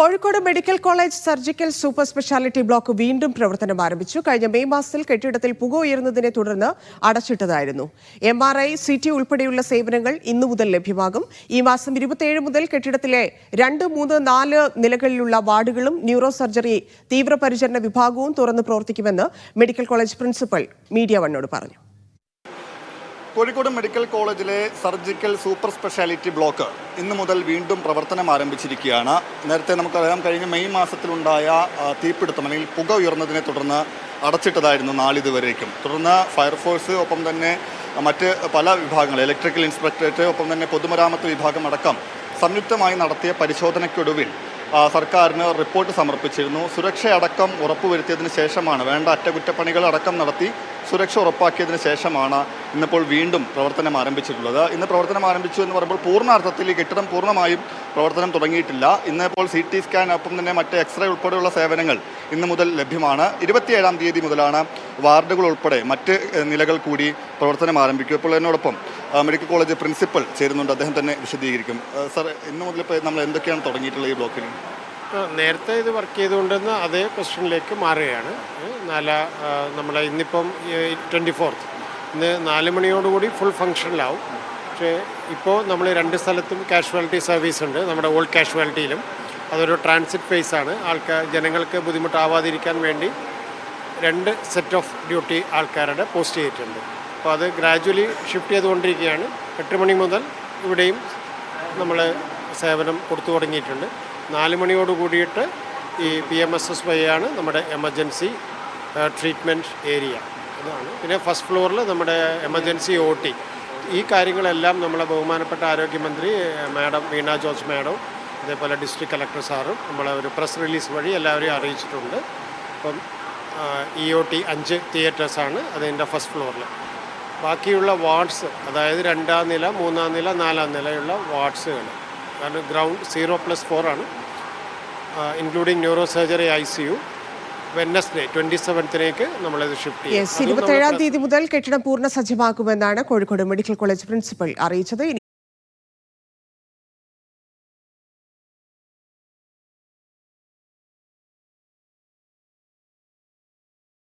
Kozhikode medical college surgical super speciality block വീണ്ടും പ്രവർത്തനം ആരംഭിച്ചു. കഴിഞ്ഞ മെയ് മാസത്തിൽ കെട്ടിടത്തിൽ പുക ഉയർന്നതിനെ തുടർന്ന് അടച്ചിട്ടതായിരുന്നു. M R I C T ഉൾപ്പെടെയുള്ള സേവനങ്ങൾ ഇന്നു മുതൽ ലഭ്യമാകും. ഈ മാസം ഇരുപത്തിയേഴ് മുതൽ കെട്ടിടത്തിലെ രണ്ട് മൂന്ന് നാല് നിലകളിലുള്ള വാർഡുകളും ന്യൂറോ സർജറി തീവ്രപരിചരണ വിഭാഗവും തുറന്ന് പ്രവർത്തിക്കുമെന്ന് മെഡിക്കൽ കോളേജ് പ്രിൻസിപ്പൽ മീഡിയ വണ്ണോട് പറഞ്ഞു. കോഴിക്കോട് മെഡിക്കൽ കോളേജിലെ സർജിക്കൽ സൂപ്പർ സ്പെഷ്യാലിറ്റി ബ്ലോക്ക് ഇന്ന് മുതൽ വീണ്ടും പ്രവർത്തനം ആരംഭിച്ചിരിക്കുകയാണ്. നേരത്തെ നമുക്കറിയാം കഴിഞ്ഞ മെയ് മാസത്തിലുണ്ടായ തീപിടുത്തം അല്ലെങ്കിൽ പുക ഉയർന്നതിനെ തുടർന്ന് അടച്ചിട്ടതായിരുന്നു നാളിതുവരേക്കും. തുടർന്ന് ഫയർഫോഴ്സ് ഒപ്പം തന്നെ മറ്റ് പല വിഭാഗങ്ങൾ ഇലക്ട്രിക്കൽ ഇൻസ്പെക്ടറേറ്റ് ഒപ്പം തന്നെ പൊതുമരാമത്ത് വിഭാഗം അടക്കം സംയുക്തമായി നടത്തിയ പരിശോധനയ്ക്കൊടുവിൽ സർക്കാരിന് റിപ്പോർട്ട് സമർപ്പിച്ചിരുന്നു. സുരക്ഷയടക്കം ഉറപ്പുവരുത്തിയതിന് ശേഷമാണ് വേണ്ട അറ്റകുറ്റപ്പണികൾ അടക്കം നടത്തി സുരക്ഷ ഉറപ്പാക്കിയതിന് ശേഷമാണ് ഇന്നിപ്പോൾ വീണ്ടും പ്രവർത്തനം ആരംഭിച്ചിട്ടുള്ളത്. ഇന്ന് പ്രവർത്തനം ആരംഭിച്ചു എന്ന് പറയുമ്പോൾ പൂർണാർത്ഥത്തിൽ ഈ കെട്ടിടം പൂർണമായും പ്രവർത്തനം തുടങ്ങിയിട്ടില്ല. ഇന്നിപ്പോൾ സി ടി സ്കാൻ ഒപ്പം തന്നെ മറ്റ് എക്സ്റേ ഉൾപ്പെടെയുള്ള സേവനങ്ങൾ ഇന്ന് മുതൽ ലഭ്യമാണ്. ഇരുപത്തിയേഴാം തീയതി മുതലാണ് വാർഡുകൾ ഉൾപ്പെടെ മറ്റ് നിലകൾ കൂടി പ്രവർത്തനം ആരംഭിക്കും ഇപ്പോൾ എന്നോടൊപ്പം മെഡിക്കൽ കോളേജ് പ്രിൻസിപ്പൽ ചേരുന്നുണ്ട്. അദ്ദേഹം തന്നെ വിശദീകരിക്കും. സർ ഇന്ന് മുതൽ ഇപ്പോൾ നമ്മൾ എന്തൊക്കെയാണ് തുടങ്ങിയിട്ടുള്ളത് ഈ ബ്ലോക്കിൽ? നേരത്തെ ഇത് വർക്ക് ചെയ്തുകൊണ്ടിരുന്ന അതേ പൊസിഷനിലേക്ക് മാറുകയാണ്. നാല നമ്മളെ ഇന്നിപ്പം ട്വന്റി ഫോർത്ത് ഇന്ന് നാല് മണിയോടുകൂടി ഫുൾ ഫങ്ഷനിലാവും പക്ഷേ ഇപ്പോൾ നമ്മൾ രണ്ട് സ്ഥലത്തും കാഷ്വാലിറ്റി സർവീസ് ഉണ്ട്. നമ്മുടെ ഓൾഡ് കാഷ്വാലിറ്റിയിലും അതൊരു ട്രാൻസിറ്റ് ഫേസ് ആണ്. ആൾക്കാർ ജനങ്ങൾക്ക് ബുദ്ധിമുട്ടാവാതിരിക്കാൻ വേണ്ടി രണ്ട് സെറ്റ് ഓഫ് ഡ്യൂട്ടി ആൾക്കാരുടെ പോസ്റ്റ് ചെയ്തിട്ടുണ്ട്. അപ്പോൾ അത് ഗ്രാജുവലി ഷിഫ്റ്റ് ചെയ്തുകൊണ്ടിരിക്കുകയാണ്. എട്ട് മണി മുതൽ ഇവിടെയും നമ്മൾ സേവനം കൊടുത്തു തുടങ്ങിയിട്ടുണ്ട്. നാല് മണിയോട് കൂടിയിട്ട് ഈ P M S S Y ആണ് നമ്മുടെ എമർജൻസി ട്രീറ്റ്മെന്റ് ഏരിയ. അതാണ്. പിന്നെ ഫസ്റ്റ് ഫ്ലോറിൽ നമ്മുടെ എമർജൻസി ഒ ടി. ഈ കാര്യങ്ങളെല്ലാം നമ്മളെ ബഹുമാനപ്പെട്ട ആരോഗ്യമന്ത്രി മാഡം വീണ ജോർജ് മാഡം അതേപോലെ ഡിസ്ട്രിക്ട് കളക്ടർ സാറും നമ്മളെ ഒരു പ്രസ് റിലീസ് വഴി എല്ലാവരെയും അറിയിച്ചിട്ടുണ്ട്. അപ്പം ഇ ഒ ടി അഞ്ച് തിയേറ്റേഴ്സാണ് അതിന്റെ ഫസ്റ്റ് ഫ്ലോറിൽ. ബാക്കിയുള്ള വാർഡ്സ് അതായത് രണ്ടാം നില മൂന്നാം നില നാലാം നിലയുള്ള വാർഡ്സുകൾ. കാരണം ഗ്രൗണ്ട് സീറോ പ്ലസ് ഫോർ ആണ്. Including neuro surgery I C U Wednesday സെവൻത്തിലേക്ക് നമ്മളത് ഷിഫ്റ്റ് യെസ് ഇരുപത്തിയേഴാം തീയതി മുതൽ കെട്ടിടം പൂർണ സജ്ജമാക്കുമെന്നാണ് കോഴിക്കോട് മെഡിക്കൽ കോളേജ് പ്രിൻസിപ്പൽ അറിയിച്ചത്.